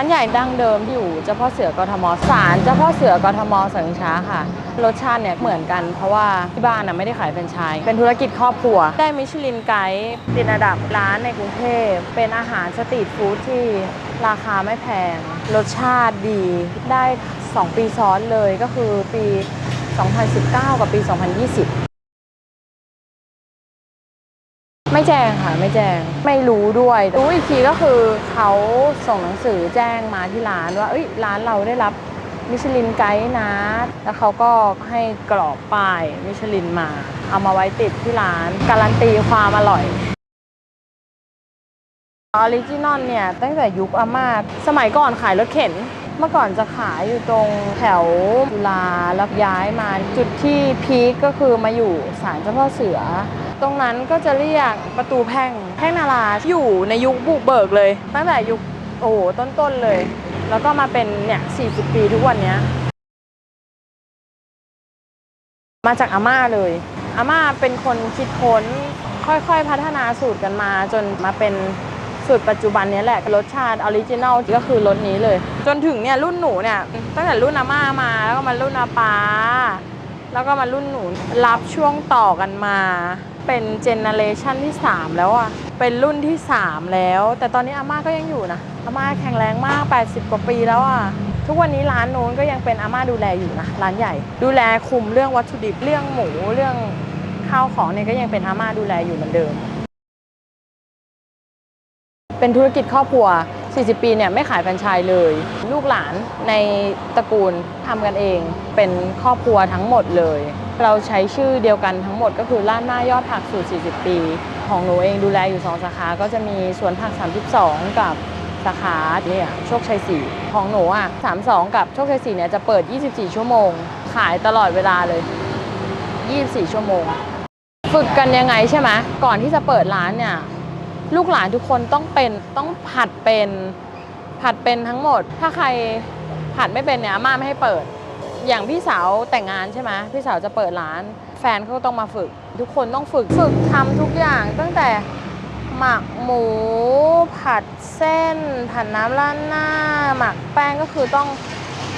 ร้านใหญ่ดั้งเดิมที่อยู่เจ้าพ่อเสือกทมศาลเจ้าพ่อเสือกทมสังช้าค่ะ รสชาติเนี่ยเหมือนกันเพราะว่าที่บ้านน่ะไม่ได้ขายเป็นไชายเป็นธุรกิจครอบครัว ได้มิชลินไกด์ติดอันดับร้านในกรุงเทพเป็นอาหารสตรีทฟู้ดที่ราคาไม่แพง รสชาติดีได้ 2 ปีซ้อนเลยก็คือปี 2019 กับปี 2020 ไม่แจ้งค่ะไม่แจ้งไม่รู้ด้วยรู้อีกทีก็คือเขาส่งหนังสือแจ้งมาที่ร้านว่าเอ้ยร้านเราได้รับมิชลินไกด์นะ แล้วเขาก็ให้กรอบป้ายมิชลินมา เอามาไว้ติดที่ร้าน การันตีความอร่อยออริจินอลเนี่ย ตั้งแต่ยุคอาม่าสมัยก่อนขายรถเข็น เมื่อก่อนจะขายอยู่ตรงแถวจุฬาแล้วย้ายมาจุดที่พีคก็คือมาอยู่ศาลเจ้าพ่อเสือ ตรงนั้นก็จะเรียกประตูแพ่งแพ่งนาราอยู่ในยุคบุกเบิกเลย ตั้งแต่ยุคโอ้ต้นๆเลย แล้วก็มาเป็นเนี่ย40 ปีทุกวันเนี้ยมาจากอาม่าเลยอาม่าเป็นคนคิดค้นค่อยๆพัฒนาสูตรกันมา จนมาเป็นสูตรปัจจุบันนี้แหละรสชาติออริจินัลก็คือรสนี้เลย จนถึงเนี่ยรุ่นหนูเนี่ยตั้งแต่รุ่นอาม่ามาแล้วก็มารุ่นอาป้า แล้วก็มารุ่นหนูรับช่วงต่อกันมา เป็นเจเนเรชันที่ 3 แล้วอะเป็นรุ่นที่ 3 แล้ว แต่ตอนนี้อาม่าก็ยังอยู่นะอาม่าแข็งแรงมาก 80 กว่าปีแล้วอะทุกวันนี้ร้านนู้นก็ยังเป็นอาม่าดูแลอยู่นะร้านใหญ่ ดูแลคุมเรื่องวัตถุดิบเรื่องหมูเรื่องข้าวของเนี่ยก็ยังเป็นอาม่าดูแลอยู่เหมือนเดิม เป็นธุรกิจครอบครัว 40 ปีเนี่ยไม่ขายแฟรนไชส์เลย ลูกหลานในตระกูลทำกันเอง เป็นครอบครัวทั้งหมดเลย เราใช้ชื่อเดียวกันทั้งหมดก็คือร้านหน้ายอดผักสูตร 40 ปี ของหนูเองดูแลอยู่ 2 สาขา ก็จะมีสวนผัก 32 กับสาขาเนี่ยโชคชัย 4 ของหนูอะ 32 กับโชคชัย 4 เนี่ยจะเปิด 24 ชั่วโมง ขายตลอดเวลาเลย 24 ชั่วโมง ฝึกกันยังไงใช่ไหมก่อนที่จะเปิดร้านเนี่ย ลูกหลานทุกคนต้องเป็นต้องผัดเป็นผัดเป็นทั้งหมด ถ้าใครผัดไม่เป็นเนี่ยอาม่าไม่ให้เปิด อย่างพี่สาวแต่งงานใช่ไหมพี่สาวจะเปิดร้าน แฟนเขาต้องมาฝึก ทุกคนต้องฝึกฝึกทำทุกอย่าง ตั้งแต่หมักหมู ผัดเส้น ผัดน้ำร้าดหน้า หมักแป้งก็คือต้อง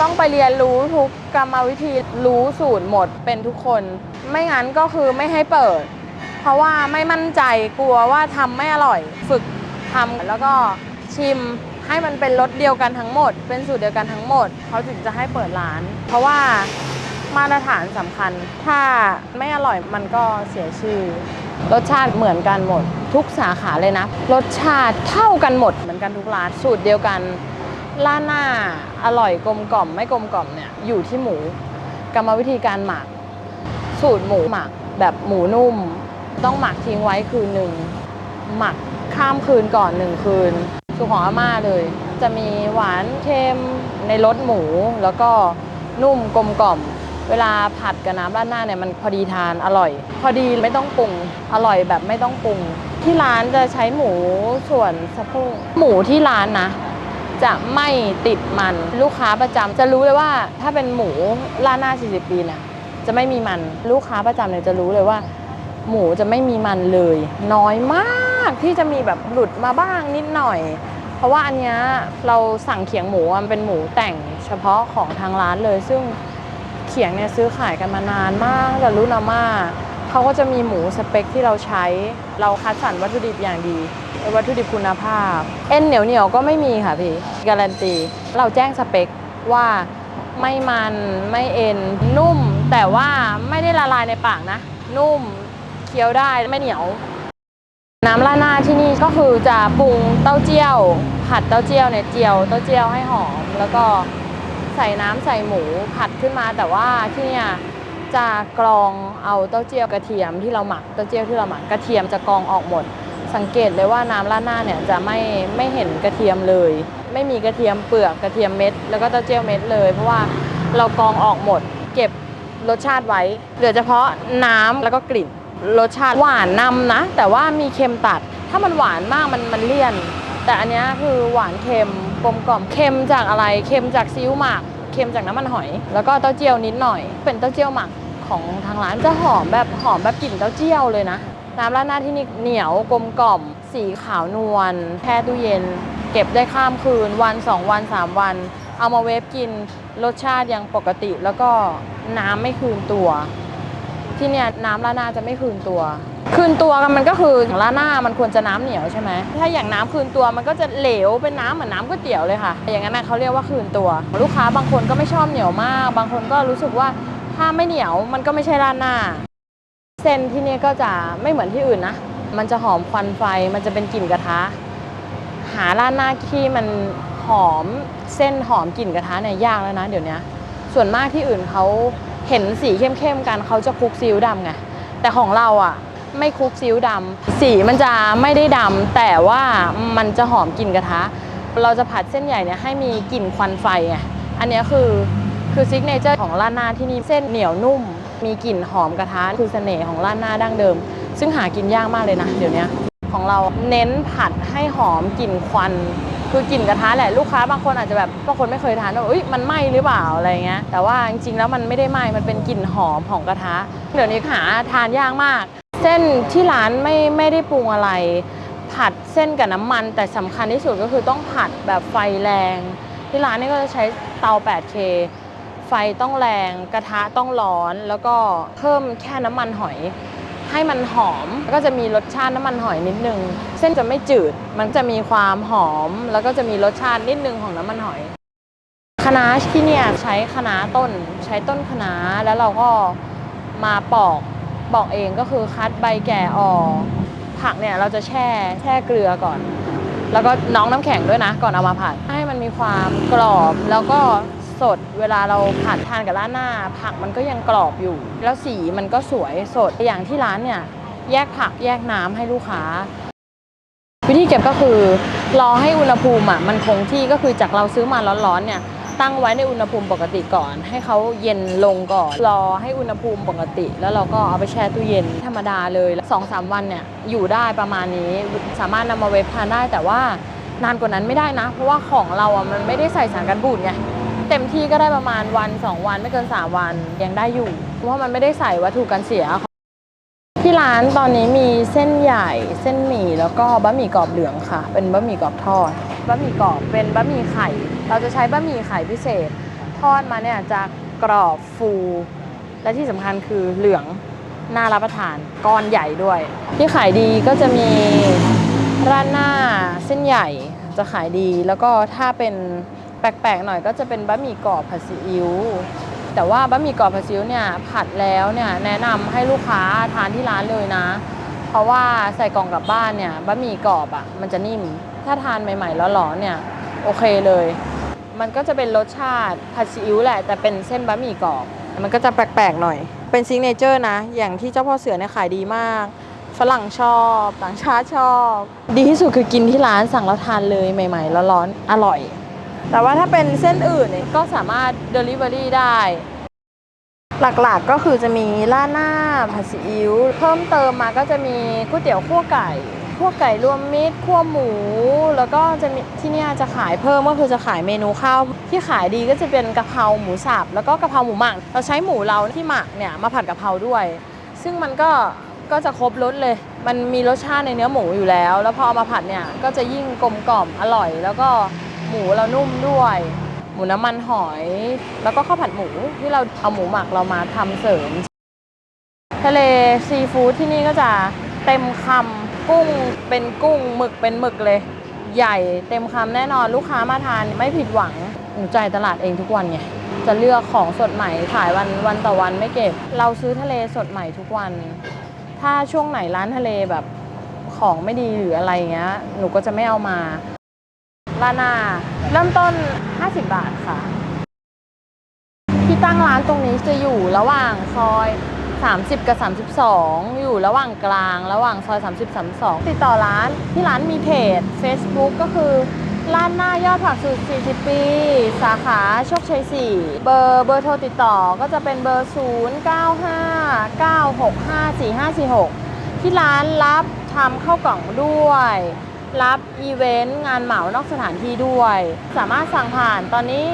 ต้องไปเรียนรู้ทุกกรรมวิธีรู้สูตรหมดเป็นทุกคน ไม่งั้นก็คือไม่ให้เปิด เพราะว่าไม่มั่นใจกลัวว่าทำไม่อร่อย ฝึกทำแล้วก็ชิมให้มันเป็นรสเดียวกันทั้งหมด เป็นสูตรเดียวกันทั้งหมดเขาถึงจะให้เปิดร้าน เพราะว่ามาตรฐานสำคัญ ถ้าไม่อร่อยมันก็เสียชื่อ รสชาติเหมือนกันหมด ทุกสาขาเลยนะ รสชาติเท่ากันหมดเหมือนกันทุกร้านสูตรเดียวกันร้านหน้าอร่อยกลมกล่อม ไม่กลมกล่อมเนี่ยอยู่ที่หมู กรรมวิธีการหมัก สูตรหมูหมัก แบบหมูนุ่ม ต้องหมักทิ้งไว้คืนหนึ่งหมักข้ามคืนก่อนหนึ่งคืนสูตรของอาม่าเลย จะมีหวานเค็มในรสหมู แล้วก็นุ่มกลมกล่อม เวลาผัดกับน้ำราดหน้าเนี่ยมันพอดีทานอร่อย พอดีไม่ต้องปรุงอร่อยแบบไม่ต้องปรุง ที่ร้านจะใช้หมูส่วนสะโพกหมูที่ร้านนะจะไม่ติดมันลูกค้าประจำจะรู้เลยว่าถ้าเป็นหมูล่าดหน้า 40 ปีเนี่ยจะไม่มีมันลูกค้าประจำเนี่ยจะรู้เลยว่า หมูจะไม่มีมันเลย น้อยมากที่จะมีแบบหลุดมาบ้างนิดหน่อย เพราะว่าอันเนี้ยเราสั่งเขียงหมูมันเป็นหมูแต่งเฉพาะของทางร้านเลย ซึ่งเขียงเนี่ยซื้อขายกันมานานมากแต่รุ่นอาม่าเขาก็จะมีหมูสเปคที่เราใช้ เราคัดสรรวัตถุดิบอย่างดีวัตถุดิบคุณภาพ เอ็นเหนียวเหนียวก็ไม่มีค่ะพี่ การันตี เราแจ้งสเปคว่าไม่มันไม่เอ็นนุ่ม แต่ว่าไม่ได้ละลายในปากนะ นุ่ม คี้ยวได้ไม่เหนียว น้ำราดหน้าที่นี่ก็คือจะปรุงเต้าเจี้ยว ผัดเต้าเจี้ยวเนี่ยเจียวเต้าเจี้ยวให้หอม แล้วก็ใส่น้ำใส่หมูผัดขึ้นมาแต่ว่าที่เนี่ยจะกรองเอาเต้าเจี้ยวกระเทียมที่เราหมักเต้าเจี้ยวที่เราหมักกระเทียมจะกรองออกหมด สังเกตเลยว่าน้ำราดหน้าเนี่ยจะไม่ไม่เห็นกระเทียมเลย ไม่มีกระเทียมเปลือกกระเทียมเม็ด แล้วก็เต้าเจี้ยวเม็ดเลย เพราะว่าเรากรองออกหมด เก็บรสชาติไว้ เหลือเฉพาะน้ำแล้วก็กลิ่น รสชาติหวานนำนะ แต่ว่ามีเค็มตัด ถ้ามันหวานมากมันมันเลี่ยน แต่อันนี้คือหวานเค็มกลมกล่อมเค็มจากอะไรเค็มจากซีอิ๊วหมักเค็มจากน้ำมันหอย แล้วก็เต้าเจี้ยวนิดหน่อย เป็นเต้าเจี้ยวหมักของทางร้านจะหอมแบบหอมแบบกลิ่นเต้าเจี้ยวเลยนะน้ำราดหน้าที่นี่เหนียวกลมกล่อม สีขาวนวลแช่ตู้เย็น เก็บได้ข้ามคืนวัน 2 วัน 3 วัน เอามาเวฟกินรสชาติยังปกติ แล้วก็น้ำไม่คืนตัว ที่เนี่ยน้ำราหน้าจะไม่คืนตัว คืนตัวกันมันก็คืออย่างราหน้ามันควรจะน้ำเหนียวใช่ไหมถ้าอย่างน้ำคืนตัวมันก็จะเหลวเป็นน้ำเหมือนน้ำก๋วยเตี๋ยวเลยค่ะ อย่างนั้นเขาเรียกว่าคืนตัว ลูกค้าบางคนก็ไม่ชอบเหนียวมาก บางคนก็รู้สึกว่าถ้าไม่เหนียวมันก็ไม่ใช่ราดหน้า เส้นที่นี่ก็จะไม่เหมือนที่อื่นนะ มันจะหอมควันไฟ มันจะเป็นกลิ่นกระทะ หาราดหน้าที่มันหอมเส้นหอมกลิ่นกระทะเนี่ยยากแล้วนะ เดี๋ยวนี้ส่วนมากที่อื่นเขา เห็นสีเข้มๆกันเขาจะคลุกซีอิ๊วดำไงแต่ของเราอะไม่คลุกซีอิ๊วดำสีมันจะไม่ได้ดำแต่ว่ามันจะหอมกลิ่นกระทะ เราจะผัดเส้นใหญ่เนี่ยให้มีกลิ่นควันไฟไงอันนี้คือคือซิกเนเจอร์ของร้านหน้าที่นี่เส้นเหนียวนุ่ม มีกลิ่นหอมกระทะคือเสน่ห์ของร้านหน้าดั้งเดิม ซึ่งหากินยากมากเลยนะเดี๋ยวนี้ของเราเน้นผัดให้หอมกลิ่นควัน คือกลิ่นกระทะแหละลูกค้าบางคนอาจจะแบบบางคนไม่เคยทานว่าเอ้ยมันไหม้หรือเปล่าอะไรเงี้ยแต่ว่าจริงๆแล้วมันไม่ได้ไหม้มันเป็นกลิ่นหอมของกระทะ เดี๋ยวนี้หาทานยากมาก เส้นที่ร้านไม่ไม่ได้ปรุงอะไร ผัดเส้นกับน้ำมัน แต่สำคัญที่สุดก็คือต้องผัดแบบไฟแรง ที่ร้านนี่ก็จะใช้เตา 8K ไฟต้องแรงกระทะต้องร้อน แล้วก็เพิ่มแค่น้ำมันหอย ให้มันหอมแล้วก็จะมีรสชาติน้ำมันหอยนิดนึง เส้นจะไม่จืด มันจะมีความหอม แล้วก็จะมีรสชาตินิดนึงของน้ำมันหอยคะน้าที่เนี่ยใช้คะน้าต้น ใช้ต้นคะน้าแล้วเราก็มาปอกปอกเองก็คือคัดใบแก่ออกผักเนี่ยเราจะแช่แช่เกลือก่อน แล้วก็น้องน้ำแข็งด้วยนะ ก่อนเอามาผัดให้มันมีความกรอบแล้วก็ สด เวลาเราผัดทานกับร้านหน้า ผักมันก็ยังกรอบอยู่ แล้วสีมันก็สวยสดอย่างที่ร้านเนี่ยแยกผักแยกน้ำให้ลูกค้า วิธีเก็บก็คือ รอให้อุณหภูมิอะมันคงที่ก็คือจากเราซื้อมาร้อนๆเนี่ยตั้งไว้ในอุณหภูมิปกติก่อน ให้เขาเย็นลงก่อน รอให้อุณหภูมิปกติ แล้วเราก็เอาไปแช่ตู้เย็นธรรมดาเลย2องสามวันเนี่ยอยู่ได้ประมาณนี้ สามารถนำมาเวฟทานได้แต่ว่านานกว่านั้นไม่ได้นะ เพราะว่าของเราอะมันไม่ได้ใส่สารกันบูดไง เต็มที่ก็ได้ประมาณวัน 2 วันไม่เกิน 3 วันยังได้อยู่ เพราะมันไม่ได้ใส่วัตถุกันเสีย ที่ร้านตอนนี้มีเส้นใหญ่เส้นหมี่แล้วก็บะหมี่กรอบเหลืองค่ะ เป็นบะหมี่กรอบทอดบะหมี่กรอบเป็นบะหมี่ไข่ เราจะใช้บะหมี่ไข่พิเศษ ทอดมาเนี่ยจะกรอบฟู และที่สำคัญคือเหลืองน่ารับประทานก้อนใหญ่ด้วย ที่ขายดีก็จะมีร้านหน้าเส้นใหญ่จะขายดีแล้วก็ถ้าเป็น แปลกๆหน่อยก็จะเป็นบะหมี่กรอบผัดซีอิ๊วแต่ว่าบะหมี่กรอบผัดซีอิ๊วเนี่ยผัดแล้วเนี่ยแนะนำให้ลูกค้าทานที่ร้านเลยนะ เพราะว่าใส่กล่องกลับบ้านเนี่ยบะหมี่กรอบอะ่ะมันจะนิ่ม ถ้าทานใหม่ๆร้อนๆเนี่ยโอเคเลย มันก็จะเป็นรสชาติผัดซีอิ๊วแหละ แต่เป็นเส้นบะหมี่กรอบ มันก็จะแปลกๆหน่อย เป็นซิกเนเจอร์นะ อย่างที่เจ้าพ่อเสือเนี่ยขายดีมาก ฝรั่งชอบต่างชาติชอบ ดีที่สุดคือกินที่ร้านสั่งแล้วทานเลยใหม่ๆแล้วร้อนอร่อย แต่ว่าถ้าเป็นเส้นอื่นเนี่ยก็สามารถ Delivery ได้ หลักๆก็คือจะมีล่าหน้าผัดซีอิ๊วเพิ่มเติมมาก็จะมีก๋วยเตี๋ยวคั่วไก่คั่วไก่รวมมิตรคั่วหมู แล้วก็จะมีที่เนี่ยจะขายเพิ่มก็คือจะขายเมนูข้าวที่ขายดีก็จะเป็นกะเพราหมูสับแล้วก็กะเพราหมูหมักเราใช้หมูเราที่หมักเนี่ยมาผัดกะเพราด้วย ซึ่งมันก็ก็จะครบรสเลย มันมีรสชาติในเนื้อหมูอยู่แล้ว แล้วพอเอามาผัดเนี่ยก็จะยิ่งกลมกล่อมอร่อย แล้วก็ หมูเรานุ่มด้วย หมูน้ำมันหอย แล้วก็ข้าวผัดหมูที่เราเอาหมูหมักเรามาทำเสริม ทะเลซีฟู้ดที่นี่ก็จะเต็มคำกุ้งเป็นกุ้งหมึกเป็นหมึกเลย ใหญ่เต็มคำแน่นอนลูกค้ามาทานไม่ผิดหวังหนูจ่ายตลาดเองทุกวันไงจะเลือกของสดใหม่ขายวันวันต่อวันไม่เก็บ เราซื้อทะเลสดใหม่ทุกวัน ถ้าช่วงไหนร้านทะเลแบบของไม่ดีหรืออะไรเงี้ย หนูก็จะไม่เอามา ลานาเริ่มต้น 50 บาทค่ะ ที่ตั้งร้านตรงนี้จะอยู่ระหว่างซอย 30 กับ 32 อยู่ระหว่างกลาง ระหว่างซอย 30 32 ติดต่อร้านที่ร้านมีเพจ Facebook ก็คือร้านหน้ายอดผักสูตร 40 ปี สาขาโชคชัย 4 เบอร์เบอร์โทรติดต่อก็จะเป็นเบอร์ 095 965 4546 ที่ร้านรับทำเข้าวกล่องด้วย รับอีเวนต์งานเหมานอกสถานที่ด้วย สามารถสั่งผ่านตอนนี้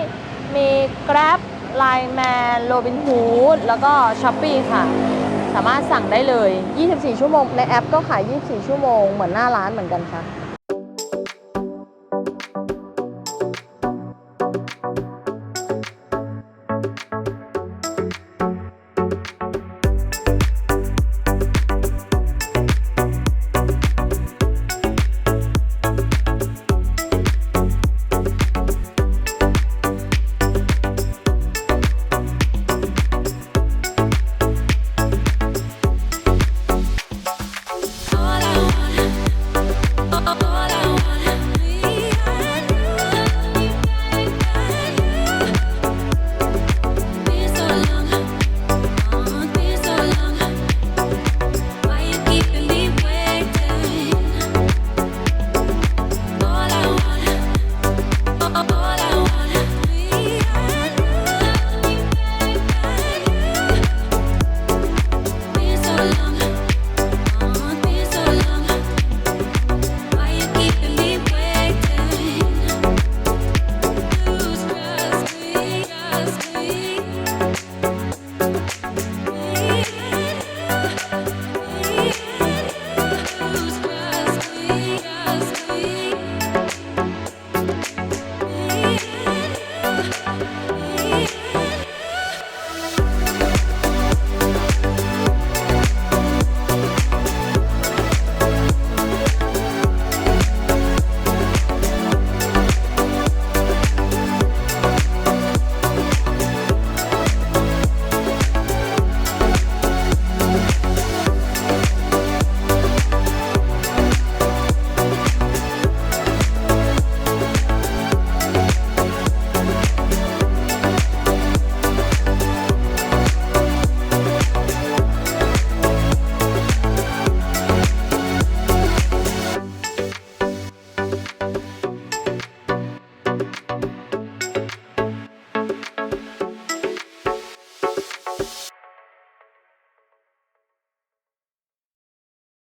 มี Grab Line Man Robin Hood แล้วก็ s h o p e e ค่ะ สามารถสั่งได้เลย 24 ชั่วโมง ในแอปก็ขาย 24 ชั่วโมง เหมือนหน้าร้านเหมือนกันค่ะ